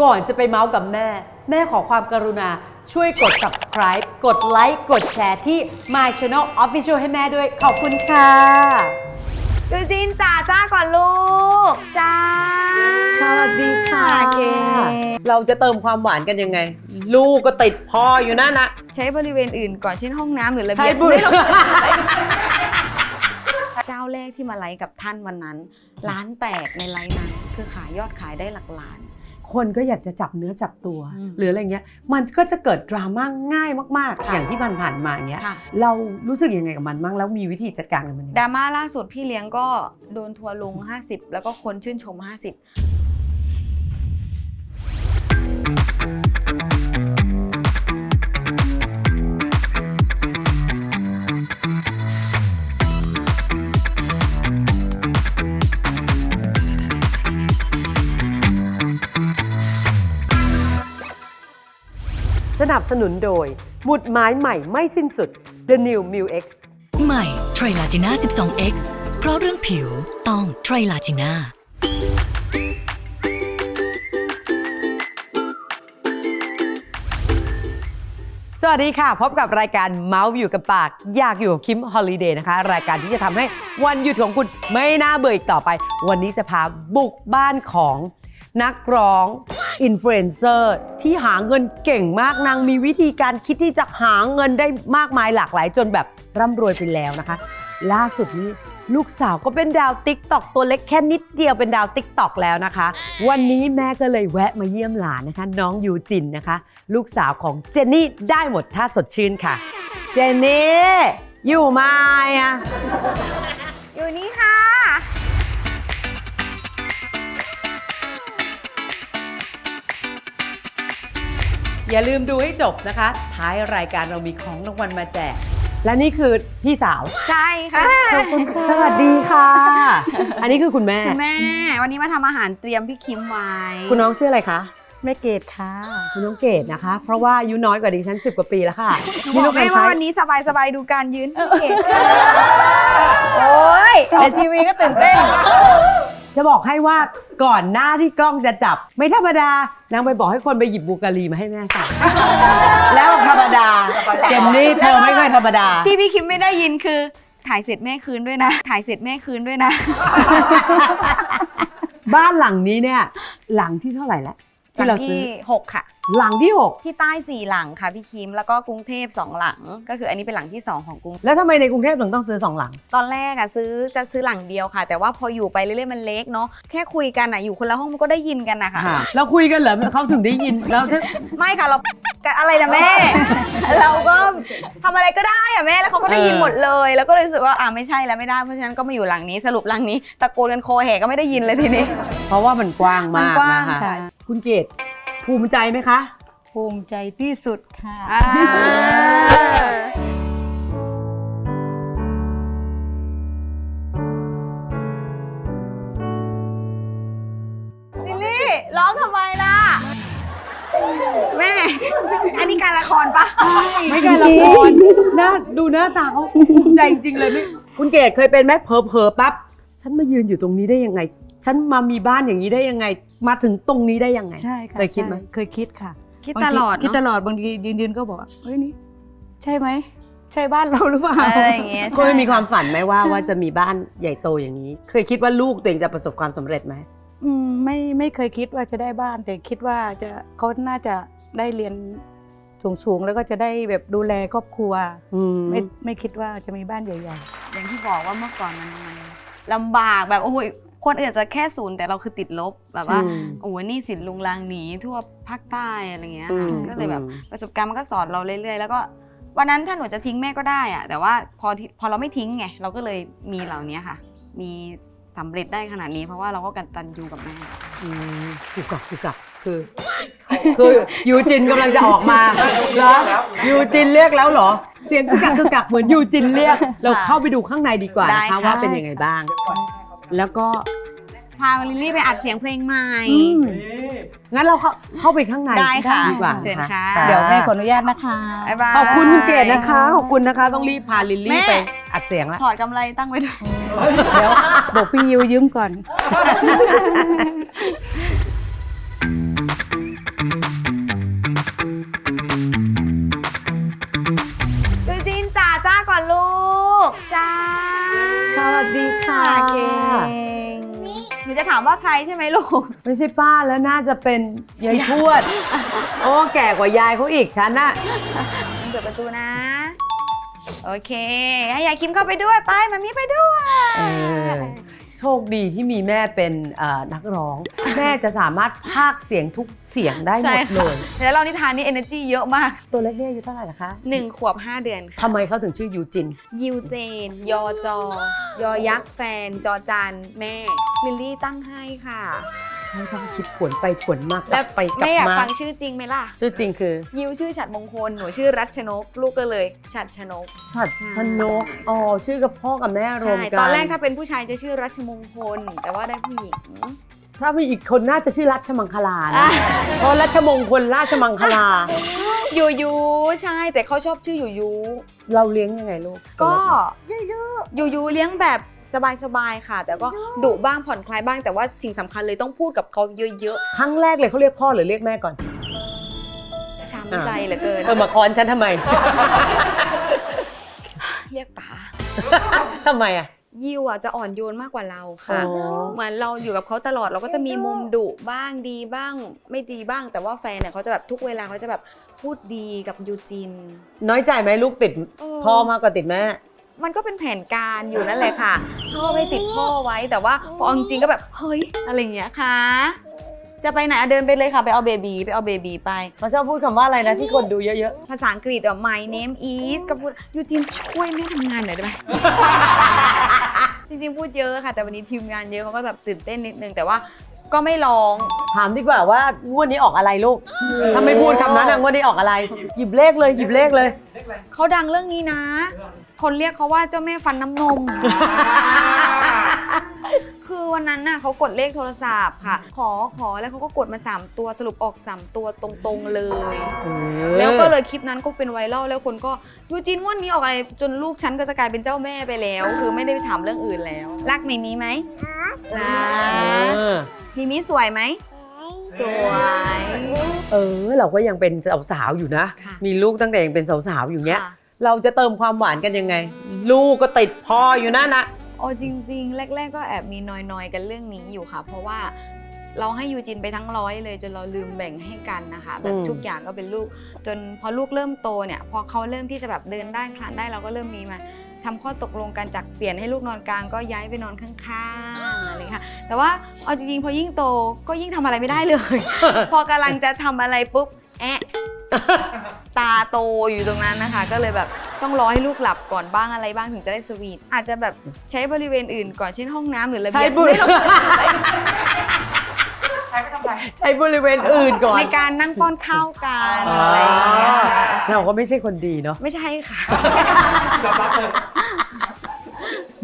ก่อนจะไปเมาส์กับแม่ แม่ขอความกรุณาช่วยกด subscribe กดไลค์กดแชร์ที่ My Channel Official ให้แม่ด้วย ขอบคุณค่ะยูจินจ้าจ้าก่อนลูกจ้าสวัสดีค่ะเก๋เราจะเติมความหวานกันยังไง ลูกก็ติดพ่ออยู่นั่นนะใช้บริเวณอื่นก่อนเช่นห้องน้ำหรือระใช้เบียงบุหรี่ไม่หรอกเจ้าแรกที่มาไลฟ์กับท่านวันนั้น ร้านแตกในไลฟ์นั้นคือขายยอดขายได้หลักล้าน คนก็อยากจะจับเนื้อจับตัวอืมหรืออะไรเงี้ยมันก็จะเกิดดราม่าง่ายมากๆค่ะอย่างที่ผ่านผ่านๆมาอย่างเงี้ยค่ะเรารู้สึกยังไงกับมันบ้างแล้วมีวิธีจัดการกับมันยังดไงราม่าล่าสุดพี่เลี้ยงก็โดนทัวร์ลง 50 แล้วก็คนชื่นชม 50 นับสนุนโดย หมุดหมายใหม่ไม่สิ้นสุด The New m u X ใหม่ไทรลาจีน่า 12x เพราะเรื่องผิวต้องไทรลาจีน่าสวัสดีค่ะ พบกับรายการเมาส์อยู่กับปาก อยากอยู่กับคิมฮอลิเดย์นะคะ รายการที่จะทำให้วันหยุดของคุณไม่น่าเบื่ออีกต่อไป วันนี้จะพาบุกบ้านของนักร้อง อินฟลูเอนเซอร์ที่หาเงินเก่งมากนางมีวิธีการคิดที่จะหาเงินได้มากมายหลากหลายจนแบบร่ำรวยไปแล้วนะคะ ล่าสุดนี้ลูกสาวก็เป็นดาวติ๊กตอกตัวเล็กแค่นิดเดียวเป็นดาวติ๊กตอกแล้วนะคะ วันนี้แม่ก็เลยแวะมาเยี่ยมหลานนะคะ น้องยูจินนะคะ ลูกสาวของเจนนี่ได้หมดถ้าสดชื่นค่ะ เจนนี่อยู่ไหมาอะ อย่าลืมดูให้จบนะคะ ท้ายรายการเรามีของรางวัลมาแจก และนี่คือพี่สาว ใช่ค่ะ สวัสดีค่ะ อันนี้คือคุณแม่ คุณแม่ วันนี้มาทำอาหารเตรียมพี่คิมไว้คุณน้องชื่ออะไรคะ แม่เกดค่ะ คุณน้องเกดนะคะ เพราะว่าอายุน้อยกว่าดิฉันสิบกว่าปีแล้วค่ะบอลูกแม่ชว่ายวันนี้สบายสบายๆดูการยืนพี่เกดโอ้ยออกทีวีก็ตื่นเต้น จะบอกให้ว่าก่อนหน้าที่กล้องจะจับ ไม่ธรรมดานางไปบอกให้คนไปหยิบบูการีมาให้แม่ใส่แล้วธรรมดาเจนนี่เธอไม่ค่อยธรรมดา ที่พี่คิมไม่ได้ยินคือ ถ่ายเสร็จแม่คืนด้วยนะ ถ่ายเสร็จแม่คืนด้วยนะ บ้านหลังนี้เนี่ย หลังที่เท่าไหร่แล้วหลัที่เรางซื้ที่อ 6 ค่ะ หลังที่หกที่ใต้สี่หลังค่ะพี่คิมแล้วก็กรุงเทพสองหลัง ก็คืออันนี้เป็นหลังที่2ของกรุง แล้วทำไมในกรุงเทพถึงต้องซื้อสองหลัง ตอนแรกอะซื้อจะซื้อหลังเดียวค่ะ แต่ว่าพออยู่ไปเรื่อยๆมันเล็กเนาะแค่คุยกันอะอยู่คนละห้องมันก็ได้ยินกันนะคะเราคุยกันเหรอเขาถึงได้ยินแล้วถ้าไม่ค่ะเราอะไรนะแม่ เราก็ทำอะไรก็ได้อะแม่แล้วเขาก็ได้ยินหมดเลย แล้วก็เลยรู้สึกว่าอ่าไม่ใช่แล้วไม่ได้เพราะฉะนั้นก็มาอยู่หลังนี้สรุปหลังนี้ตะโกนกันโคแหกก็ไม่ได้ยินเลยทีนี้ เพราะว่ามันกว้างมากมันกว้างนะคะค่ะคุณเกด ภูมิใจไหมคะ ภูมิใจที่สุดค่ะ อ่าลิลลี่ร้องทำไมล่ะ แม่ อันนี้การละครปะไม่ใช่ละครหน้าดูหน้าตาเขาภูมิใจจริงๆเลยไม่คุณเกดเคยเป็นไหมเผลอๆปั๊บฉันมายืนอยู่ตรงนี้ได้ยังไง ฉันมามีบ้านอย่างนี้ได้ยังไง มาถึงตรงนี้ได้ยังไง ใช่ค่ะเคยคิดไหม ใช่เคยคิดค่ะคิดบางตทีลอดคิดตเนาะลอดบางทียืนยืนๆก็บอกว่าเฮ้ยนี่ใช่ไหมใช่บ้านเราหรือเปล่า อะไรอย่างเงี้ยเคยมีความฝันไหมว่าใช่ ว่าจะมีบ้านใหญ่โตอย่างนี้ เคยคิดว่าลูกตัวเองจะประสบความสำเร็จไหม อืมไม่ไม่เคยคิดว่าจะได้บ้าน แต่คิดว่าจะเขาน่าจะได้เรียนสูงๆ แล้วก็จะได้แบบดูแลครอบครัว อืม ไม่ไม่คิดว่าจะมีบ้านใหญ่อย่างที่บอกว่าเมื่อก่อนมันมันลำบากแบบโอ้ย คนอื่นจะแค่ศูนย์แต่เราคือติดลบแบบว่าอืมโอ้โหหนี่สินลุงลังหนีทั่วภาคใต้อะไรเงี้ยอืมก็เลยแบบอืมประสบการณ์มันก็สอนเราเรื่อยๆ แล้วก็วันนั้นถ้าหนูจะทิ้งแม่ก็ได้อะแต่ว่าพอที่พอเราไม่ทิ้งไงเราก็เลยมีเหล่านี้ค่ะ มีสำเร็จได้ขนาดนี้ เพราะว่าเราก็กันตันยูกับแม่อืมกุกกักกุกกักคือคือยูจินกำลังจะออกมาเหรอยูจินเรียกแล้วเหรอ เสียงกุกกักกุกกักเหมือนยูจินเรียก เราเข้าไปดูข้างในดีกว่าได้นะคะค่ะว่าเป็นยังไงบ้าง แล้วก็พาลิลลี่ไปอัดเสียงเพลงใหม่งั้นเราเข้าเข้าไปข้างในได้ค่ะดีกว่าเดี๋ยวแม่ขออนุญาตนะคะขอบคุณคุณเกดนะคะ ขอบคุณนะคะ ต้องรีบพาลิลลี่ไปอัดเสียงแล้ว ถอดกำไรตั้งไว้ด้วย เดี๋ยวบอกพี่ยิวยืมก่อน ดูจินจ๋าจ้าก่อนลูกจ้า วัสดีค่ะเก่งหนูจะถามว่าใครใช่ไหมลูก ไม่ใช่ป้าแล้วน่าจะเป็นยายทวด โอ้แก่กว่ายายเขาอีกฉันนะเปิดประตูนะ โอเค ให้ยายคิมเข้าไปด้วย ไปมามีไปด้วย โชคดีที่มีแม่เป็นเอ่อนักร้อง แม่จะสามารถพากย์เสียงทุกเสียงได้หใช่มดเลค่ะย แล้วเรานิทานนี่ energy เยอะมาก ตัวเล็กเนี่ยอายุเท่าไหร่ล่ะคะ1 ขวบ 5 เดือนค่ะทำไมเขาถึงชื่อยูจิน ยิวเจน ยอจอ ยอยักษ์แฟน จอจานแม่ ลิลลี่ตั้งให้ค่ะ ไม่ต้องคิดผวนไปผวนมากกแล้ลัวบไปกลัแม่บอยากมาฟังชื่อจริงไหมล่ะ ชื่อจริงคือยิวชื่อฉัดมงคล หนูชื่อรัชนก ลูกก็เลยฉัดชนก ฉัดชนกอ๋อชื่อกับพ่อกับแม่รวใช่ มกันตอนแรกถ้าเป็นผู้ชายจะชื่อรัชมงคล แต่ว่าได้ผู้หญิงถ้ามีอีกคนน่าจะชื่อรัชมังคลาอะนะ เพราะรัชมงคลราชมังคลา ยูยูใช่ แต่เขาชอบชื่อยูยูเราเลี้ยงยังไงลูกก็ยูยูเลี้ยงแบบ สบายๆค่ะ แต่ก็ดุบ้างผ่อนคลายบ้างแต่ว่าสิ่งสำคัญเลยต้องพูดกับเขาเยอะครั้งแรกเลยเขาเรียกพ่อหรือเรียกแม่ก่อน ๆช้ำใจเหลือเกิน เธอมาค้อนฉันทำไม เรียกป๋าทำไมอะ ยิวอะจะอ่อนโยนมากกว่าเราค่ะ อ๋อ เหมือนเราอยู่กับเขาตลอดเราก็จะมีมุมดุบ้างดีบ้าง ไม่ดีบ้าง แต่ว่าแฟนเนี่ยเขาจะแบบทุกเวลาเขาจะแบบพูดดีกับยูจินน้อยใจไหมลูกติดเออพ่อมากกว่าติดแม่ มันก็เป็นแผนการอยู่นั่นแหละค่ะ ชอบให้ติดพ่อไว้แต่ว่าพอเอาจริงๆก็แบบเฮ้ยอะไรอย่างเงี้ยค่ะ จะไปไหนอะเดินไปเลยค่ะ ไปเอาเบบีไปเอาเบบีไป เขาชอบพูดคำว่าอะไรนะที่คนดูเยอะภาษาอังกฤษอะ my name is ก็พูดยูจินช่วยแม่ทำงานหน่อยได้ไหม จริงๆพูดเยอะค่ะ แต่วันนี้ทีมงานเยอะเขาก็แบบตื่นเต้นนิดนึง แต่ว่าก็ไม่ร้อง ๆ ถามดีกว่าว่างวดนี้ออกอะไรลูกถ้าไม่พูดคำนั้นอะงวดนี้ออกอะไร หยิบเลขเลยหยิบเลขเลย เขาดังเรื่องนี้นะ คนเรียกเขาว่าเจ้าแม่ฟันน้ำนม คือวันนั้นน่ะเขากดเลขโทรศัพท์ค่ะ ขอขอแล้วเขาก็กดมา 3 ตัวสรุปออก 3 ตัวตรงๆเลย แล้วก็เลยคลิปนั้นก็เป็นไวรัลแล้วคนก็ยูจินงวันนี้ออกอะไรจนลูกฉันก็จะกลายเป็นเจ้าแม่ไปแล้ว คือไม่ได้ไปถามเรื่องอื่นแล้ว รักมิมีไหมรักเออมิมีสวยไหมสวย เออ เราก็ยังเป็นสาวๆอยู่นะค่ะมีลูกตั้งแต่ยังเป็นสาวๆอยู่เนี้ยค่ะ เราจะเติมความหวานกันยังไง ลูกก็ติดพ่ออยู่นั่นนะโอ้จริง ๆ แรก ๆ ก็แอบมีนอยๆกันเรื่องนี้อยู่ค่ะ เพราะว่าเราให้ยูจินไปทั้งร้อยเลยจนเราลืมแบ่งให้กันนะคะ แบบอืมทุกอย่างก็เป็นลูก จนพอลูกเริ่มโตเนี่ย พอเขาเริ่มที่จะแบบเดินได้คลานได้เราก็เริ่มมีมาทำข้อตกลงกันจากเปลี่ยนให้ลูกนอนกลางก็ย้ายไปนอนข้างๆอะไรอย่างเงี้ยค่ะ แต่ว่าเอาจริงๆ พอยิ่งโตก็ยิ่งทำอะไรไม่ได้เลย พอกำลังจะทำอะไรปุ๊บแอะ ตาโตอยู่ตรงนั้นนะคะ ก็เลยแบบต้องรอให้ลูกหลับก่อนบ้างอะไรบ้างถึงจะได้สวีทอาจจะแบบใช้บริเวณอื่นก่อนเช่นห้องน้ำหรือระใช้เบียงบริ ไม่ต้องใช้บริเวณอื่นก่อนในการนั่งป้อนข้าวกันอ๋ออะไรอย่างเงี้ยค่ะเราก็ไม่ใช่คนดีเนาะไม่ใช่ค่ะ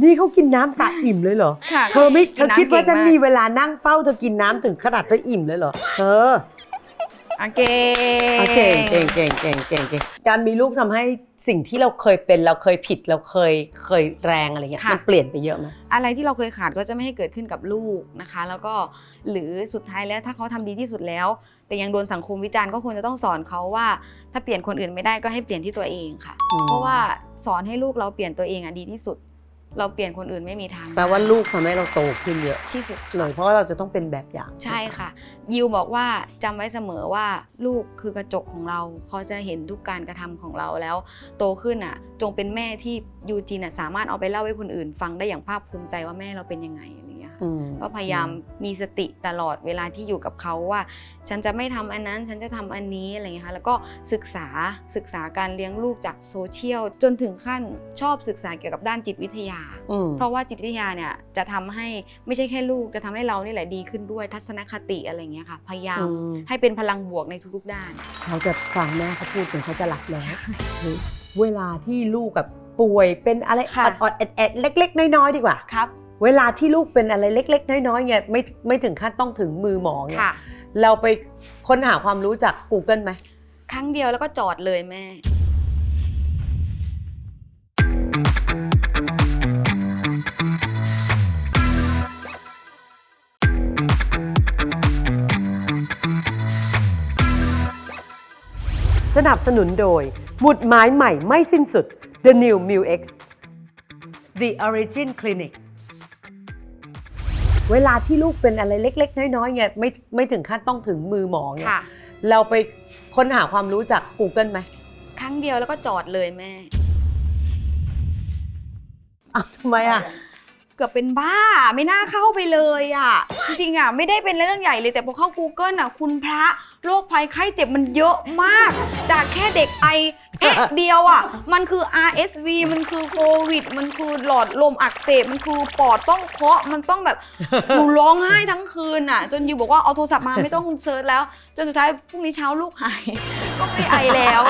นี่เขากินน้ำตาอิ่มเลยเหรอ ค่ะเธอไม่เธกิอนน้ำคิดว่าเก่งฉันมากมีเวลานั่งเฝ้าเธอกินน้ำถึงขนาดเธออิ่มเลยเหรอเธอ โอเคโอเคเก่งเก่งเก่งเก่งเก่งการมีลูกทำให้สิ่งที่เราเคยเป็นเราเคยผิดเราเคยเคยแรงอะไรเงี้ยค่ะ มันเปลี่ยนไปเยอะไหมอะไรที่เราเคยขาดก็จะไม่ให้เกิดขึ้นกับลูกนะคะ แล้วก็หรือสุดท้ายแล้วถ้าเขาทำดีที่สุดแล้ว แต่ยังโดนสังคมวิจารณ์ก็ควรจะต้องสอนเขาว่า ถ้าเปลี่ยนคนอื่นไม่ได้ก็ให้เปลี่ยนที่ตัวเองค่ะอืมเพราะว่าสอนให้ลูกเราเปลี่ยนตัวเองอะดีที่สุด เราเปลี่ยนคนอื่นไม่มีทางแปลว่าลูกทำให้เราโตขึ้นเยอะที่สุดเลยเพราะว่าเราจะต้องเป็นแบบอย่างใช่ค่ะ ยิวบอกว่าจำไว้เสมอว่าลูกคือกระจกของเราเขาจะเห็นทุกการกระทำของเราแล้ว โตขึ้นอะ จงเป็นแม่ที่ยูจีนอะสามารถเอาไปเล่าให้คนอื่น ฟังได้อย่างภาคภูมิใจว่าแม่เราเป็นยังไงอะไรอย่างเงี้ยค่ะอืมก็พยายามมีสติตลอดเวลาที่อยู่กับเขาว่า ฉันจะไม่ทำอันนั้น ฉันจะทำอันนี้อะไรอย่างเงี้ยค่ะแล้วก็ศึกษาศึกษาการเลี้ยงลูกจากโซเชียลจนถึงขั้นชอบศึกษาเกี่ยวกับด้านจิตวิทยาอืมเพราะว่าจิตวิทยาเนี่ยจะทำให้ไม่ใช่แค่ลูกจะทำให้เรานี่แหละดีขึ้นด้วยทัศนคติอะไรอย่างเงี้ยค่ะ พยายามอืมให้เป็นพลังบวกในทุกๆ ด้าน เขาจะฟังแม่เขาพูดจนเขาจะหลับแล้วหรือเวลาที่ลูกแบบป่วยเป็นอะไรค่ะอดๆแอดๆเล็ก ๆ น้อยๆดีกว่าครับ เวลาที่ลูกเป็นอะไรเล็ก ๆ น้อยๆเนี่ยไม่ไม่ถึงขั้นต้องถึงมือหมอเนี่ยค่ะเราไปค้นหาความรู้จาก Google ไหมครั้งเดียวแล้วก็จอดเลยแม่ สนับสนุนโดยหมุดหมายใหม่ไม่สิ้นสุด The New Mu X The Origin Clinic เวลาที่ลูกเป็นอะไรเล็ก ๆ น้อยๆเนี่ยไม่ไม่ถึงขั้นต้องถึงมือหมอเนี่ยค่ะ เราไปค้นหาความรู้จาก Google ไหมครั้งเดียวแล้วก็จอดเลยแม่ อ้าวทำไมอะ เกือบเป็นบ้าไม่น่าเข้าไปเลยอะ จริงๆอะไม่ได้เป็นเรื่องใหญ่เลยแต่พอเข้า Google อะคุณพระโรคภัยไข้เจ็บมันเยอะมาก จากแค่เด็กไอเอ๊ะเดียวอะ มันคือ RSV มันคือโควิด มันคือหลอดลมอักเสบมันคือปอดต้องเคาะมันต้องแบบหนูร้องไห้ทั้งคืนอะ จนยูบอกว่าเอาโทรศัพท์มาไม่ต้องเซิร์ชแล้ว จนสุดท้ายพรุ่งนี้เช้าลูกหาย ก็ไม่ไอแล้ว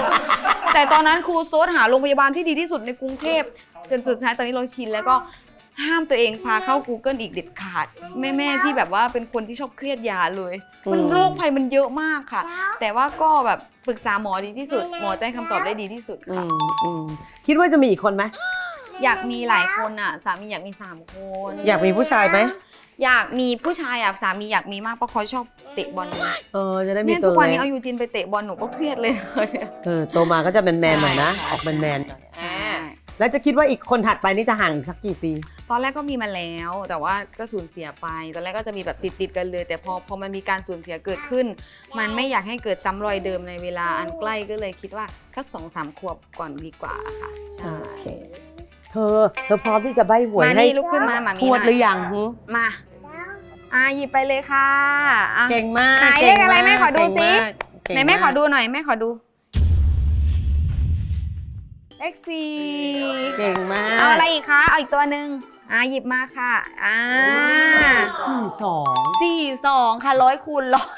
แต่ตอนนั้นครูโซดหาโรงพยาบาลที่ดีที่สุดในกรุงเทพจนสุดท้ายตอนนี้เราชินแล้วก็ ห้ามตัวเองพาเข้า Google อีกเด็ดขาด แม่ๆที่แบบว่าเป็นคนที่ชอบเครียดยาเลย มันอืมโรคภัยมันเยอะมากค่ะ แต่ว่าก็แบบปรึกษาหมอดีที่สุด หมอจะให้คำตอบได้ดีที่สุดอืค่ะ มอืมคิดว่าจะมีอีกคนไหมอยากมีหลายคนอะสามีอยากมีสามคน อยากมีผู้ชายไหมอยากมีผู้ชายอะสามีอยากมีมากเพราะเขาชอบเตะบอลเออจะได้มีเนี่ยตัทุวกวันนี้เล็เอากยูจินไปเตะบอลหนูก็เครียดเลยเนี่ย เออโตมาก็จะเป็นแมนๆหน่อยนะใช่ออกเป็นแมนๆหน่อยใช่ แล้วจะคิดว่าอีกคนถัดไปนี่จะห่างอีกสักกี่ปี ตอนแรกก็มีมาแล้ว แต่ว่าก็สูญเสียไป ตอนแรกก็จะมีแบบติดติดๆกันเลย แต่พอพอมันมีการสูญเสียเกิดขึ้น มันไม่อยากให้เกิดซ้ำรอยเดิมในเวลาอันใกล้ก็เลยคิดว่าสักสองสามขวบก่อนดีกว่าค่ะใช่โอเค เธอ เธอพร้อมที่จะใบหวยมาให้นี่ลุกขึ้นมาหมามีทวดหน่หรือยังหึมาอะหยิบไปเลยค่ะอะ เก่งมากไหนก่งเลขอะไรแม่ขอดูเก่งสิมากเก่งไหนแม่ากขอดูหน่อยแม่ขอดู เลขสี่เก่งมากเอาอะไรอีกคะ เอาอีกตัวหนึ่งอะหยิบมาค่ะ อ่าสี่สองสี่สองค่ะร้อยคูณร้อย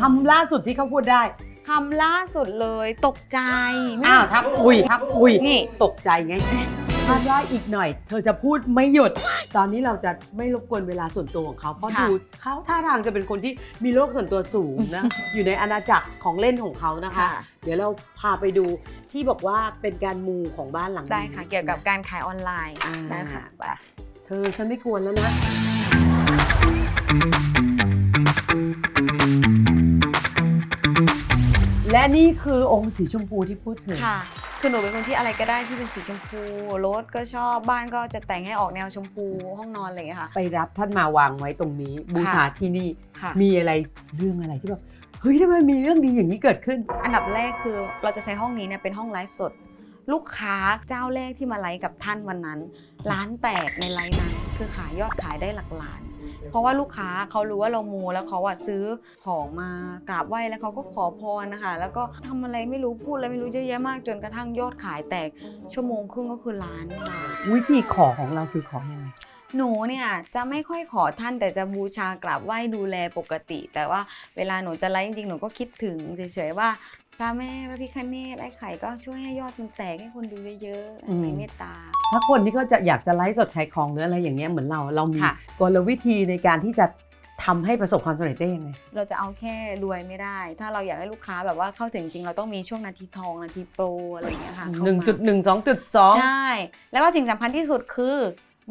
คำล่าสุดที่เขาพูดได้คำล่าสุดเลยตกใจไม่อ้าวทับอุ้ยทับอุ้ยนี่ตกใจไงคาดว่าอีกหน่อย เธอจะพูดไม่หยุด ตอนนี้เราจะไม่รบกวนเวลาส่วนตัวของเขา เพราะค่ะ ดูเขาท่าทางจะเป็นคนที่มีโลกส่วนตัวสูงนะ อยู่ในอาณาจักรของเล่นของเขานะคะค่ะเดี๋ยวเราพาไปดูที่บอกว่าเป็นการมูของบ้านหลังนี้ได้ค่ะ เกี่ยวกับการขายออนไลน์อ่าได้ค่ะไปเธอฉันไม่กวนแล้วนะ และนี่คือองค์สีชมพูที่พูดถึง ค่ะ คือหนูเป็นคนที่อะไรก็ได้ที่เป็นสีชมพูรถก็ชอบบ้านก็จะแต่งให้ออกแนวชมพูห้องนอนอะไรอย่างเงี้ยค่ะ ไปรับท่านมาวางไว้ตรงนี้บูชาที่นี่ค่ะ มีอะไรเรื่องอะไรที่แบบเฮ้ยทำไมมีเรื่องดีอย่างนี้เกิดขึ้น อันดับแรกคือเราจะใช้ห้องนี้เนี่ยเป็นห้องไลฟ์สด ลูกค้าเจ้าแรกที่มาไลฟ์กับท่านวันนั้น ร้านแตกในไลฟ์นั้น คือขายยอดขายได้หลักล้าน เพราะว่าลูกค้าเขารู้ว่าเรามูแล้วเขาอะซื้อของมากราบไหว้แล้วเขาก็ขอพรนะคะ แล้วก็ทำอะไรไม่รู้พูดอะไรไม่รู้เยอะแยะมาก จนกระทั่งยอดขายแตกชั่วโมงครึ่งก็คือล้านบาทวิธีขอของเราคือขอยังไงหนูเนี่ยจะไม่ค่อยขอท่านแต่จะบูชากราบไหว้ดูแลปกติ แต่ว่าเวลาหนูจะไลฟ์จริงๆหนูก็คิดถึงเฉยๆว่าพ ระแม่พระพิคเนตไอ้ไข่ก็ช่วยให้ยอดมันแตกให้คนดูเยอะๆอืมมีเมตตา ถ้าคนที่เขาจะอยากจะไลฟ์สดขายของหรืออะไรอย่างเงี้ยเหมือนเราเรามีค่ะ กลวิธีในการที่จะทำให้ประสบความสำเร็จได้ยังไง เราจะเอาแค่รวยไม่ได้ ถ้าเราอยากให้ลูกค้าแบบว่าเข้าถึงจริงเราต้องมีช่วงนาทีทองนาทีโปรอะไรอย่างเงี้ยค่ะเข้ามา หนึ่งจุดหนึ่งสองจุดสอง ใช่ แล้วก็สิ่งสำคัญที่สุดคือ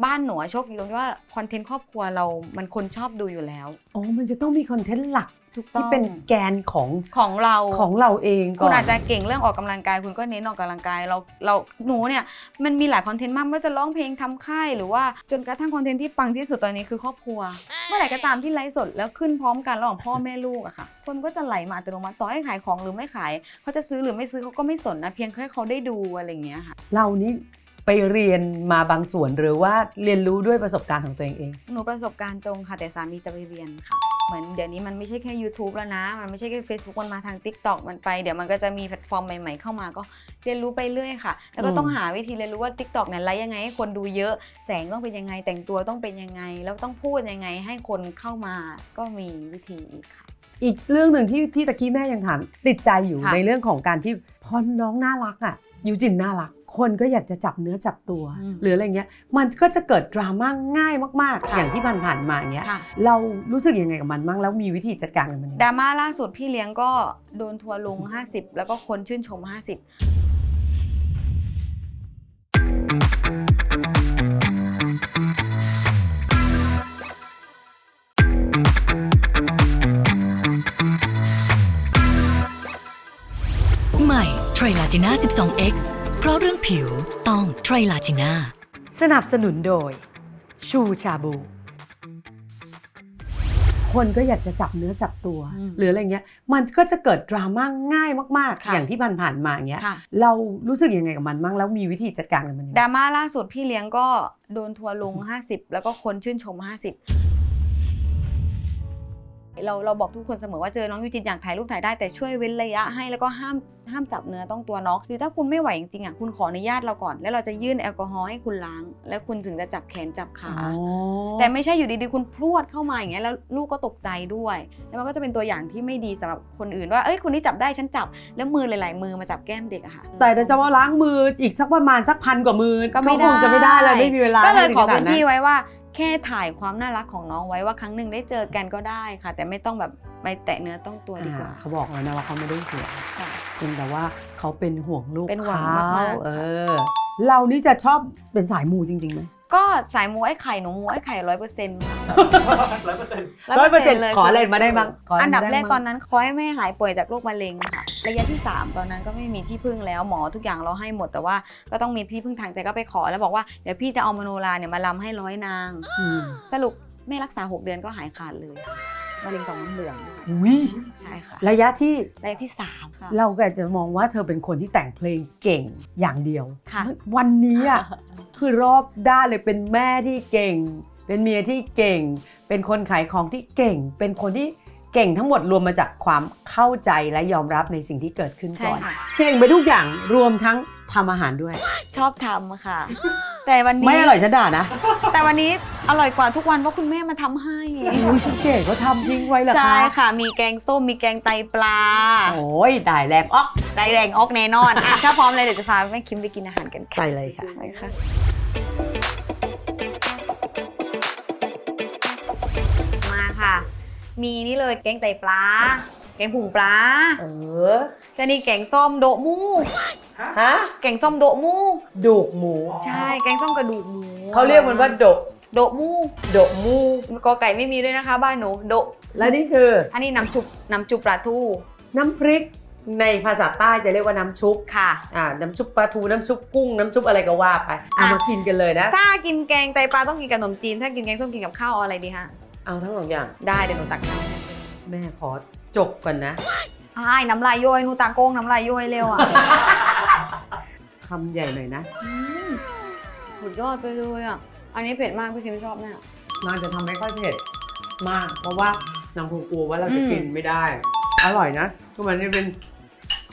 บ้านหนูอะโชคดีตรงที่ว่าคอนเทนต์ครอบครัวเรามันคนชอบดูอยู่แล้วอ๋อมันจะต้องมีคอนเทนต์หลัก ถูกต้อที่งเป็นแกนของของเรา ของเราเองก่คุอณน อาจจะเก่งเรื่องออกกำลังกาย คุณก็เน้นออกกำลังกายเราเราหนูเนี่ยมันมีหลายคอนเทนต์มากไม่ว่าจะร้องเพลงทำค่ายหรือว่าจนกระทั่งคอนเทนต์ที่ปังที่สุดตอนนี้คือครอบครัว เมื่อไหร่ก็ตามที่ไลฟ์สดแล้วขึ้นพร้อมกันระหว่างพ่อแม่ลูกอะค่ะ คนก็จะไหลมาอัตโนมัติต่อให้ขายของหรือไม่ขาย เขาจะซื้อหรือไม่ซื้อเขาก็ไม่สนนะเพียงแค่เขาได้ดูอะไรอย่างเงี้ยค่ะ เรานี่ ไปเรียนมาบางส่วนหรือว่าเรียนรู้ด้วยประสบการณ์ของตัวเองเอง หนูประสบการณ์ตรงค่ะแต่สามีจะไปเรียนค่ะ เหมือนเดี๋ยวนี้มันไม่ใช่แค่ YouTube แล้วนะ มันไม่ใช่แค่ Facebook มันมาทาง TikTok มันไปเดี๋ยวมันก็จะมีแพลตฟอร์มใหม่ๆเข้ามาก็เรียนรู้ไปเรื่อยค่ะ แล้วก็อืมต้องหาวิธีเรียนรู้ว่า TikTok เนี่ยไลฟ์ยังไงให้คนดูเยอะแสงต้องเป็นยังไงแต่งตัวต้องเป็นยังไง แล้วต้องพูดยังไงให้คนเข้ามาก็มีวิธีอีกค่ะ อีกเรื่องหนึ่งที่ที่ตะกี้แม่ยังถามติดใจอยู่ค่ะ ในเรื่องของการที่พอน้องน่ารักอะยูจินน่ารัก คนก็อยากจะจับเนื้อจับตัว หรืออะไรเงี้ยมันก็จะเกิดดราม่าง่ายมากๆค่ะอย่างที่ผ่านๆมาอย่างเงี้ยค่ะเรารู้สึกยังไงกับมันบ้างแล้วมีวิธีจัดการกับมันยังไงดราม่าล่าสุดพี่เลี้ยงก็โดนทัวร์ลง 50 แล้วก็คนชื่นชม 50ใหม่ไทรลาจีน่า 12x เพราะเรื่องผิวต้องไทรลาจีน่าสนับสนุนโดย ชูชาบู คนก็อยากจะจับเนื้อจับตัว อืมหรืออะไรเงี้ย มันก็จะเกิดดราม่าง่ายมากๆ ค่ะอย่างที่ผ่านๆมาอย่างเงี้ย ค่ะ เรารู้สึกยังไงกับมันบ้างแล้วมีวิธีจัดการกับมันยังดไงราม่าล่าสุดพี่เลี้ยงก็โดนทัวร์ลง 50 แล้วก็คนชื่นชม 50 เราเราบอกทุกคนเสมอว่าเจอน้องยูจินอยากถ่ายรูปถ่ายได้แต่ช่วยเว้นระยะให้แล้วก็ห้ามห้ามจับเนื้อต้องตัวน้องหรือถ้าคุณไม่ไหวจริงๆอะคุณขออนุญาตเราก่อน แล้วเราจะยื่นแอลกอฮอล์ให้คุณล้าง แล้วคุณถึงจะจับแขนจับขาอ๋อแต่ไม่ใช่อยู่ดีๆคุณพรวดเข้ามาอย่างเงี้ยแล้วลูกก็ตกใจด้วย แล้วมันก็จะเป็นตัวอย่างที่ไม่ดีสำหรับคนอื่นว่าเอ้ยคนนี้จับได้ฉันจับแล้วมือหลายๆมือมาจับแก้มเด็กอะค่ะ แต่จะว่าล้างมืออีกสักประมาณสักพันกว่ามือก็ไม่ได้คงจะไม่ได้เลยไม่มีเวลาก็เลยให้ขอถึงพื้นที่ขาดไว้ว่า แค่ถ่ายความน่ารักของน้องไว้ว่าครั้งหนึ่งได้เจอกันก็ได้ค่ะ แต่ไม่ต้องแบบไปแตะเนื้อต้องตัวดีกว่าอ่าเขาบอกแล้วนะว่าเขาไม่ได้ห่วงค่ะเป็นแต่ว่าเขาเป็นห่วงลูกเป็นห่วงเขามากๆเออ เรานี่จะชอบเป็นสายมูจริงๆไหม ก็สายมูไอ้ไข่หนูมูไอ้ไข่ร้อยเปอร์เซ็นต์ค่ะร้อยเปอร์เซ็นต์ร้อยเปอร์เซ็นต์ขออะไรมาได้บ้างขะไรอันดับมาแรได้กบ้างตอนนั้นขอให้แม่หายป่วยจากโรคมะเร็งค่ะ ระยะที่ 3 ตอนนั้นก็ไม่มีที่พึ่งแล้วหมอทุกอย่างเราให้หมดแต่ว่าก็ต้องมีที่พึ่งทางใจก็ไปขอแล้วบอกว่าเดี๋ยวพี่จะเอามโนราเนี่ยมาลำให้ร้อยนางอืมสรุปแม่รักษา 6 เดือนก็หายขาดเลย มะเร็งต่อมน้ำเหลืองอุ้ยใช่ค่ะระยะที่ระยะที่3ค่ะ เราก็จะมองว่าเธอเป็นคนที่แต่งเพลงเก่งอย่างเดียว ค่ะ วันนี้อะ คือรอบด้านเลยเป็นแม่ที่เก่ง เป็นเมียที่เก่ง เป็นคนขายของที่เก่ง เป็นคนที่เก่งทั้งหมดรวมมาจากความเข้าใจและยอมรับในสิ่งที่เกิดขึ้นใช่ก่อน ค่ะ เก่งไปทุกอย่างรวมทั้ง ทำอาหารด้วย ชอบทำค่ะ แต่วันนี้ ไม่อร่อยฉันด่านะแต่วันนี้อร่อยกว่าทุกวันเพราะคุณแม่มาทำให้อุ้ยคุณเก๋เขาทำทิ้งไว้เหรอคะใช่ค่ะ มีแกงส้มมีแกงไตปลาโอ้ยได้แรงอ๊อกได้แรงออกแน่นอนอะถ้าพร้อมเลยเดี๋ยวจะพาแม่คิมไปกินอาหารกันค่ะไปเลยค่ะ ไปค่ะ มาค่ะ มีนี่เลยแกงไตปลา แกงผุงปลาเออจะนี่แกงส้มโดะหมู ฮะแกงส้มโดะหมูดูกหมู ใช่แกงส้มกระดูกหมูเขาเรียกมันว่าดกโดะหมูดกหมู กอไก่ไม่มีด้วยนะคะบ้านหนูโดะและนี่คือ อันนี้น้ำจุบน้ำจุบปลาทูน้ำพริกในภาษาใต้จะเรียกว่าน้ำชุบค่ะ อ่า น้ำชุบปลาทู น้ำชุบกุ้ง น้ำชุบอะไรก็ว่าไป เอาอะมากินกันเลยนะ ถ้ากินแกงไตปลาต้องกินกับขนมจีน ถ้ากินแกงส้มกินกับข้าวเอาอะไรดีฮะ เอาทั้งสองอย่าง ได้เดี๋ยวหนูตักให้แม่ขอจบก่อนนะใช่น้ำลายย้อยหนูตาโก้งน้ำลายย้อยเร็วอะ คำใหญ่หน่อยนะอืมสุดยอดไปเลยอะ อันนี้เผ็ดมากพี่คิมชอบแน่นางจะทำไม่ค่อยเผ็ดมาก เพราะว่านางคงกลัวว่าเราจะอืมกินไม่ได้ อร่อยนะทุกวันนี้เป็น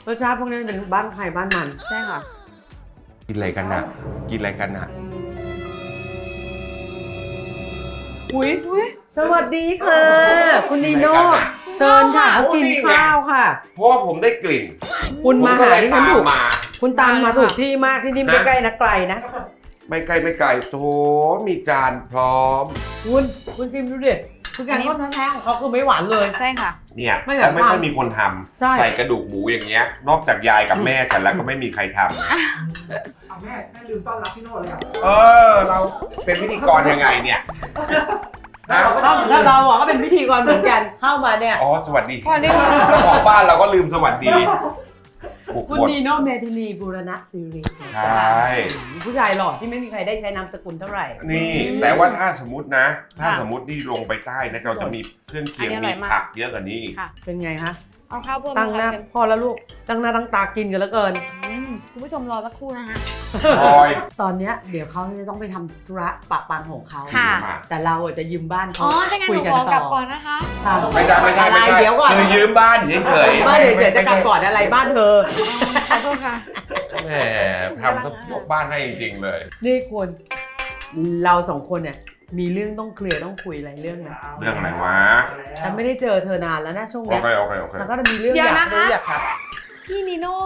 รสชาติพวกนี้เป็นบ้านใครบ้านมันใช่ค่ะ กินอะไรกันน่ะ กินอะไรกันน่ะอุ้ยสวัสดีค่ะ คุณนีโน่อะไรกันอะเชิญค่ะเขากินข้าวค่ะ เพราะว่าผมได้กลิ่น คุณมาผก็หาเลยที่ฉันตามถูกมา คุณตามมามาเลยถูกค่ะที่มากที่นี่ไม่นะใกล้นะไกลนะไม่ไกลไม่ไกลโถมีจานพร้อม คุณคุณชิมดูดิคือการต้นแท้ๆของเขาคือไม่หวานเลย ใช่ค่ะ เนี่ยไม่เหมืแต่อนไม่ค่อยทำมีคนทใช่ำใส่กระดูกหมูอย่างเงี้ย นอกจากยายกับแม่ฉันแล้วก็ไม่มีใครทเอาแม่แม่ลืมต้อนรับพี่โน่เลยอะำเออ เราเป็นพิธีกรยังไงเนี่ยนะแล้วเราบอกว่าเป็นพิธีกรเหมือนกันเข้ามาเนี่ยอ๋อสวัสดีสวัสดีค่ะเจ้าของบ้านเราก็ลืมสวัสดี บุกคุณหมดนีโน่เมธานีบูรณะสิริใช่ผู้ชายหล่อที่ไม่มีใครได้ใช้นามสกุลเท่าไหร่ นี่อืมแต่ว่าถ้าสมมตินะ ถ้าค่ะสมมตินี่ลงไปใต้นะเราจะมีเครื่องเคียงอันนี้อร่มีอยมากผักเยอะกว่านี้อีกค่ะเป็นไงฮะ เอาข้าวเพิ่มตั้งหน้าไหมคะพอแล้วลูกตั้งหน้าตั้งตากินกันแล้วเกินอืมคุณผู้ชมรอสักครู่นะคะพลอย ตอนเนี้ยเดี๋ยวเขาจะต้องไปทำธุระปะปังของเขาค่ะมาแต่เราอะจะยืมบ้านเขาอ๋อถ้างั้นหคุยนูกันขอกต่ลับอก่อนนะคะ ค่ะ ไม่ได้ไม่ได้ไม่อะไรได้เดี๋ยวก่อน คือยืมบ้านเฉยๆบ้านเฉยๆจะกลับก่อนอะไรบ้านเธอ ขอโทษค่ะ แหมทำทับยกบ้านให้จริงๆเลย นี่คุณเราสองคนเนี่ย มีเรื่องต้องเคลียร์ต้องคุยหลายเรื่องนะเรื่องอะไรวะฉันไม่ได้เจอเธอนานแล้วนะช่วงโอเนี้ยเคโอเคโอเคฉันก็จะมีเรื่องเดี๋อยวยากนะคะ รู้อยากครับพี่นิโน่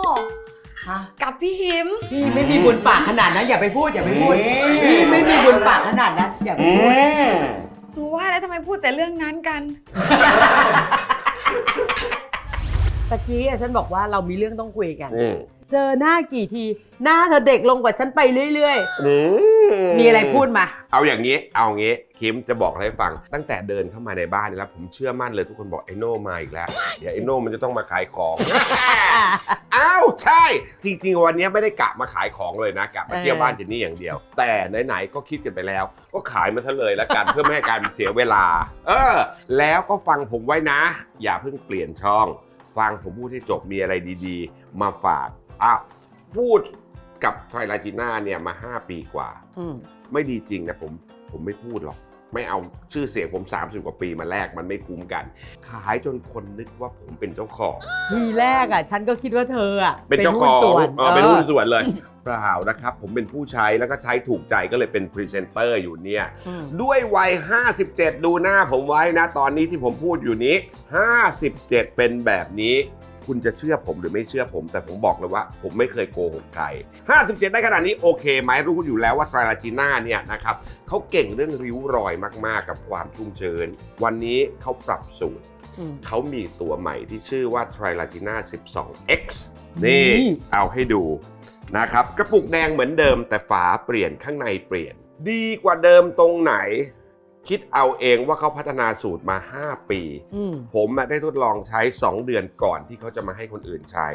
ฮะกับพี่หิม พี่ไม่มีบุญปากขนาดนั้นอย่าไปพูดอย่าไปพูดพี่ไม่มีบุญปากขนาดนั้นอย่าไปอืพูดมหนูว่าแล้วทำไมพูดแต่เรื่องนั้นกัน ตะกี้อะฉันบอกว่าเรามีเรื่องต้องคุยกันอืม เธเจอหน้ากี่ที หน้าเธอเด็กลงกว่าฉันไปเรื่อยอืๆมีอะไรพูดมา เอาอย่างนี้ เอางี้ คิมจะบอกอะไรให้ฟัง ตั้งแต่เดินเข้ามาในบ้านนี่แล้ว ผมเชื่อมั่นเลยทุกคนบอกไอโน่มาอีกแล้ว เดี๋ยวไอโน่มันจะต้องมาขายของ อ้าวใช่ จริง ๆ วันนี้ไม่ได้กะมาขายของเลยนะกะมาเที่ยวเออบ้านเจนนี่อย่างเดียว แต่ไหนๆก็คิดกันไปแล้ว ก็ขายมาซะเลยแล้วกันเพื่อไม่ให้การเสียเวลา เออ แล้วก็ฟังผมไว้นะ อย่าเพิ่งเปลี่ยนช่อง ฟังผมพูดให้จบมีอะไรดี ๆ มาฝาก อ้าวพูดกับไทรลาจิน่าเนี่ยมา 5 ปีกว่า อืมไม่ดีจริงนะผมผมไม่พูดหรอก ไม่เอาชื่อเสียงผม 30 กว่าปีมาแลกมันไม่คุ้มกัน ขายจนคนนึกว่าผมเป็นเจ้าของ ทีแรกอะ ฉันก็คิดว่าเธออะเป็นเจ้าของหุ้นส่วนเออเป็นหุ้นอส่วนเลยเปล่านะครับ ผมเป็นผู้ใช้แล้วก็ใช้ถูกใจก็เลยเป็นพรีเซนเตอร์อยู่เนี่ย อืมด้วยวัย 57 ดูหน้าผมไว้นะ ตอนนี้ที่ผมพูดอยู่นี้ 57 เป็นแบบนี้ คุณจะเชื่อผมหรือไม่เชื่อผม แต่ผมบอกเลยว่า ผมไม่เคยโกหกใคร 57 ได้ขนาดนี้โอเคไหมรู้อยู่แล้วว่าไตรลาจีน่าเนี่ยนะครับเขาเก่งเรื่องริ้วรอยมากๆ กับความชุ่มชื้นวันนี้เขาปรับสูตรอืมเขามีตัวใหม่ที่ชื่อว่า t r i l a g i n a 12X นี่นี่เอาให้ดูนะครับกระปุกแดงเหมือนเดิมแต่ฝาเปลี่ยนข้างในเปลี่ยน ดีกว่าเดิมตรงไหน คิดเอาเองว่าเขาพัฒนาสูตรมา 5 ปีอืมผมอะได้ทดลองใช้ 2 เดือนก่อนที่เขาจะมาให้คนอื่นใช้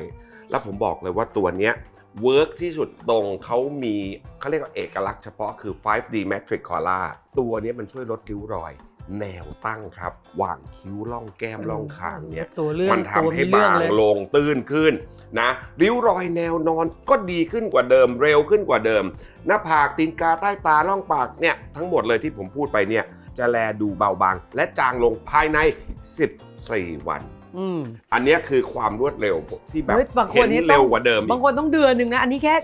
แล้วผมบอกเลยว่าตัวเนี้ยเวิร์กที่สุดตรงเขามีเขาเรียกว่าเอกลักษณ์เฉพาะคือ 5D Matrix Collar ตัวเนี้ยมันช่วยลดริ้วรอย แนวตั้งครับหว่างคิ้วล่องแก้มล่องคางเนี่ยตัวเรื่องมันทำให้ตัวมีเรื่บางเลยลงตื้นขึ้นนะริ้วรอยแนวนอนก็ดีขึ้นกว่าเดิมเร็วขึ้นกว่าเดิม หน้าผากตีนกาใต้ตาล่องปากเนี่ยทั้งหมดเลยที่ผมพูดไปเนี่ย จะแลดูเบาบาง และจางลงภายใน 14 วัน อืมอันเนี้ยคือความรวดเร็วที่แบบเฮ้ยบางคนเห็นนี่ต้องเร็วกว่าเดิมบางคนต้องเดือนหนึ่งนะ อันนี้แค่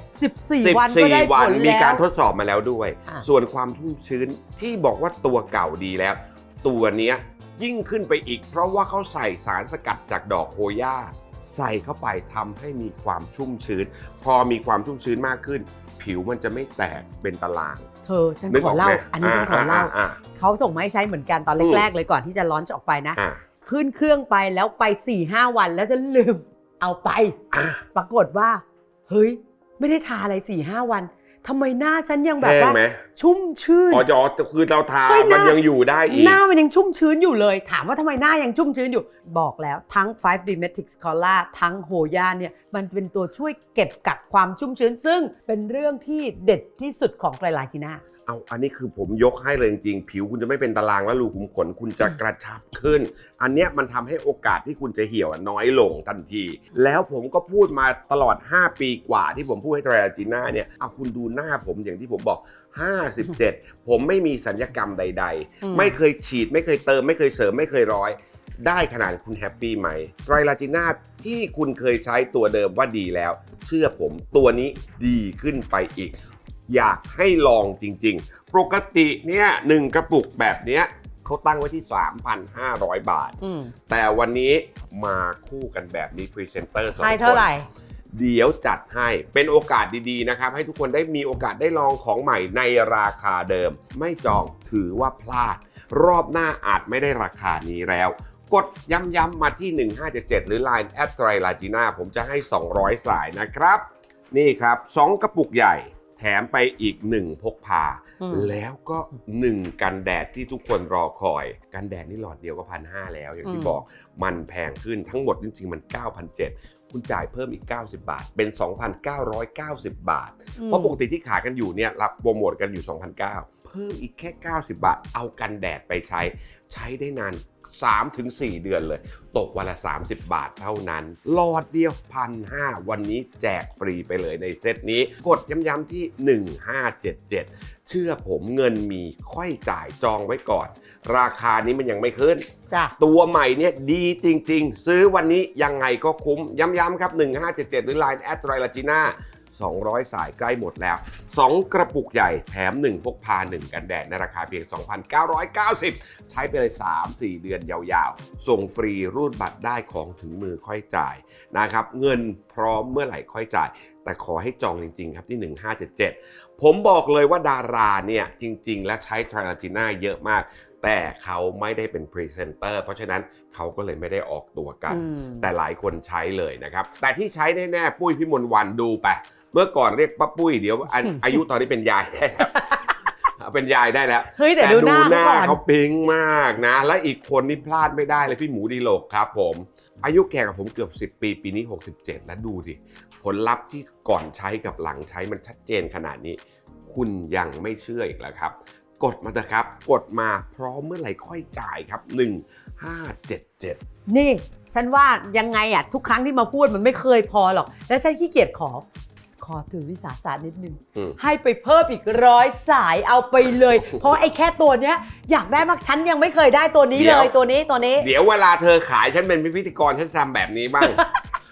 14 วันก็14ได้ผวันลมีแล้การว ทดสอบมาแล้วด้วย อะ ส่วนความชุ่มชื้นที่บอกว่าตัวเก่าดีแล้ว ตัวเนี้ยยิ่งขึ้นไปอีก เพราะว่าเขาใส่สารสกัดจากดอกโฮย่า ใส่เข้าไปทำให้มีความชุ่มชื้น พอมีความชุ่มชื้นมากขึ้น ผิวมันจะไม่แตกเป็นตาราง เธอฉันนึกขอออกไหเล่ามอันนี้ฉันขอเล่า อ่า เขาส่งมาให้ใช้เหมือนกันตอนอืม แรกๆเลยก่อนที่จะร้อนจะออกไปนะ อ่าขึ้นเครื่องไปแล้วไป4ี่ห้าวันแล้วฉันลืมเอาไป อ่าปรากฏว่า เฮ้ย ไม่ได้ทาอะไร4ี่ห้าวัน ทำไมหน้าฉันยังแบบแห้งว่าไหมชุ่มชื่น อ๋อจอคือเราทาเฮ้ยหมันน้ามัยังอยู่ได้อีก หน้ามันยังชุ่มชื้นอยู่เลย ถามว่าทำไมหน้ายังชุ่มชื้นอยู่ บอกแล้วทั้ง 5D Matrix Color ทั้งโฮยาเนี่ย มันเป็นตัวช่วยเก็บกักความชุ่มชื้น ซึ่งเป็นเรื่องที่เด็ดที่สุดของไตรลาจีน่า เอาอันนี้คือผมยกให้เลยจริงๆ ผิวคุณจะไม่เป็นตารางแล้วรูขุมขนคุณจะกระชับขึ้น อันเนี้ยมันทำให้โอกาสที่คุณจะเหี่ยวอะน้อยลงทันที แล้วผมก็พูดมาตลอด 5 ปีกว่าที่ผมพูดให้ไตรอาจีน่าเนี่ยเอาคุณดูหน้าผมอย่างที่ผมบอก 57 ผมไม่มีสัญญกรรมใด อืม ๆ ไม่เคยฉีด ไม่เคยเติม ไม่เคยเสริม ไม่เคยร้อย ได้ขนาดคุณแฮปปี้ไหมไตรลาจิน่าที่คุณเคยใช้ตัวเดิมว่าดีแล้ว เชื่อผมตัวนี้ดีขึ้นไปอีก อยากให้ลองจริง ๆ ปกติเนี่ยหนึ่งกระปุกแบบเนี้ยเขาตั้งไว้ที่ 3,500 บาท อืมแต่วันนี้มาคู่กันแบบนี้พรีเซนเตอร์สองคนให้เท่าไหร่เดี๋ยวจัดให้เป็นโอกาสดีๆนะครับ ให้ทุกคนได้มีโอกาสได้ลองของใหม่ในราคาเดิม ไม่จองถือว่าพลาด รอบหน้าอาจไม่ได้ราคานี้แล้ว กดย้ำๆมาที่ 1577 หรือ Line แอดไตรลาจีน่าผมจะให้ 200 สายนะครับ นี่ครับ 2 กระปุกใหญ่แถ มไปอีก1พกพา อืม แล้วก็1กันแดดที่ทุกคนรอคอย กันแดดนี่หลอดเดียวก็พันห้าแล้ว อย่างที่อืม บอกมันแพงขึ้นทั้งหมดจริงๆมัน 9,700 คุณจ่ายเพิ่มอีก 90 บาท เป็น 2,990 บาท เพราะปกติที่ขายกันอยู่เนี่ยรับโปรโมทกันอยู่ 2,009เพิ่มอีกแค่ 90 บาท เอากันแดดไปใช้ ใช้ได้นาน 3-4เดือนเลย ตกวันละ 30 บาทเท่านั้นหลอดเดียวพันห้าวันนี้แจกฟรีไปเลยในเซตนี้ กดย้ำๆที่ 1577 เชื่อผมเงินมีค่อยจ่ายจองไว้ก่อน ราคานี้มันยังไม่ขึ้น จ้ะ ตัวใหม่เนี่ยดีจริง ๆ ซื้อวันนี้ยังไงก็คุ้ม ย้ำๆครับ 1577 หรือ Line แอดไตรลาจีน่า 200 สายใกล้หมดแล้ว 2 กระปุกใหญ่แถม 1 พกพา 1 กันแดดในราคาเพียง 2,990 ใช้ไปเลย 3-4 เดือนยาวๆ ส่งฟรีรูดบัตรได้ของถึงมือค่อยจ่ายนะครับเงินพร้อมเมื่อไหร่ค่อยจ่าย แต่ขอให้จองจริงๆครับที่ 1577 ผมบอกเลยว่าดาราเนี่ยจริง ๆ และใช้ทร i ลาจีน่าเยอะมากแต่เขาไม่ได้เป็นพรีเซนเตอร์เพราะฉะนั้นเขาก็เลยไม่ได้ออกตัวกันอืมแต่หลายคนใช้เลยนะครับ แต่ที่ใช้แน่ ๆ ปุ้ยพิมลวันดูไป เมื่อก่อนเรียกป้าปุ้ยเดี๋ยวอันอายุตอนนี้เป็นยายได้แล้วเป็นยายได้แล้วเฮ้ยแต่ดูหน้าเขาก่อนเขาปิ๊งมากนะ และอีกคนนี่พลาดไม่ได้เลยพี่หมูดีโลกครับ ผม อายุแก่กับผมเกือบ 10 ปี ปีนี้ 67 แล้วดูดิผลลัพธ์ที่ก่อนใช้กับหลังใช้มันชัดเจนขนาดนี้ คุณยังไม่เชื่ออีกแล้วครับกดมาเถอะครับ กดมาพร้อมเมื่อไหร่ค่อยจ่ายครับ 1577 นี่ ฉันว่ายังไงอะทุกครั้งที่มาพูดมันไม่เคยพอหรอก และฉันขี้เกียจขอ ขอถือวิสาสะนิดนึง อืม ให้ไปเพิ่มอีกร้อยสายเอาไปเลย เพราะไอ้แค่ตัวเนี้ย อยากได้มากฉันยังไม่เคยได้ตัวนี้เลยตัวนี้ตัวนี้เดี๋ยวเวลาเธอขายฉันเป็นพิธีกรฉันจะทำแบบนี้บ้าง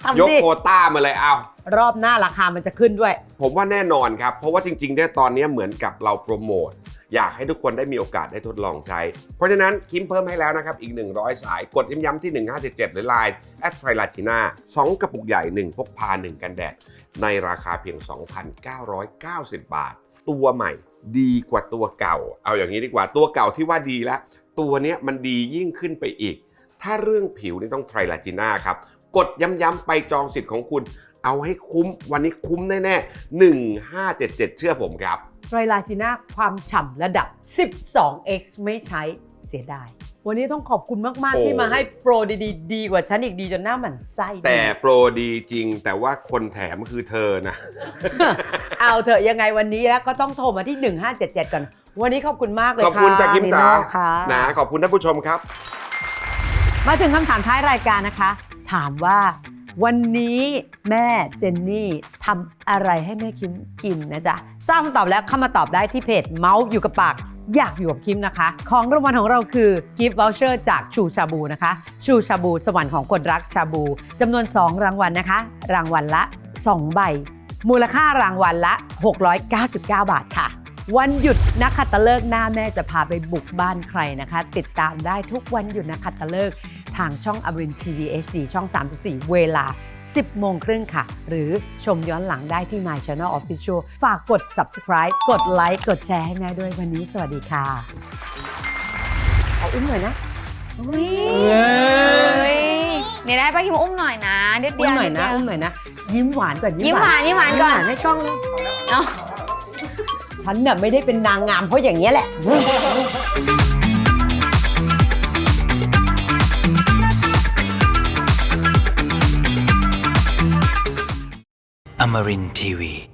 ทำยกดิโควต้ามาเลยเอา รอบหน้าราคามันจะขึ้นด้วย ผมว่าแน่นอนครับ เพราะว่าจริงๆเนี่ยตอนนี้เหมือนกับเราโปรโมท อยากให้ทุกคนได้มีโอกาสได้ทดลองใช้ เพราะฉะนั้นคิมเพิ่มให้แล้วนะครับ อีก 100 สาย กดย้ำๆที่ 1577 หรือ Line แอดไทรลาจิน่า2กระปุกใหญ่ 1 พกพา 1 กันแดด ในราคาเพียง 2,990 บาท ตัวใหม่ดีกว่าตัวเก่า เอาอย่างนี้ดีกว่าตัวเก่าที่ว่าดีแล้ว ตัวนี้มันดียิ่งขึ้นไปอีก ถ้าเรื่องผิวนี่ต้องไทรลาจิน่าครับ กดย้ำๆไปจองสิทธิ์ของคุณ เอาให้คุ้มวันนี้คุ้มแน่ๆ 1577 เชื่อผมครับไตรลาจิน่าความฉ่ำระดับ 12x ไม่ใช้เสียดาย วันนี้ต้องขอบคุณมากโอ้ๆที่มาให้โปรดีๆดีกว่าฉันอีกดีจนหน้าหมันไส้แต่โปรดีจริง แต่ว่าคนแถมคือเธอนะ เอาเถอะยังไงวันนี้แล้วก็ต้องโทรมาที่ 1577 ก่อน วันนี้ขอบคุณมากเลยขค่ะอบคุณจากคิมนิจ๋าโน่ค่ะนะขอบคุณท่านผู้ชมครับ มาถึงคำถามท้ายรายการนะคะ ถามว่าวันนี้แม่เจนนี่ทำอะไรให้แม่คิมกินนะจ๊ะทราบคำตอบแล้วเข้ามาตอบได้ที่เพจเมาส์อยู่กับปาก อยากอยู่กับคิมนะคะ ของรางวัลของเราคือกิฟต์วอลเชอร์จากชูชาบูนะคะ ชูชาบู สวรรค์ของคนรักชาบูจำนวน 2 รางวัลนะคะ รางวัลละ 2 ใบ มูลค่ารางวัลละ 699 บาทค่ะ วันหยุดนักขัตฤกษ์หน้าแม่จะพาไปบุกบ้านใครนะคะ ติดตามได้ทุกวันหยุดนักขัตฤกษ์ทางช่องอ m รินทีวี HD ช่อง 34 เวลา 10 โมงครึ่งค่ะ หรือชมย้อนหลังได้ที่ My Channel Official ฝากกด subscribe กดไลค์กดแชร์ให้แม่ด้วยวันนี้ สวัสดีค่ะ เอาอุ้มหน่อยนะอุ้ยเย้เนี่ยได้ป้าคิมอุ้มหน่อยนะเด็ดเดีอุ้ยมวหน่อยนะดเดีวอุ้มหน่อยนะ ยิ้มหวานก่อนยิ้มหวานยิ้มหวานก่อนให้กล้องเอา ฉันเนี่ยไม่ได้เป็นนางงามเพราะอย่างนี้ยแหละ Amarin Tiwi.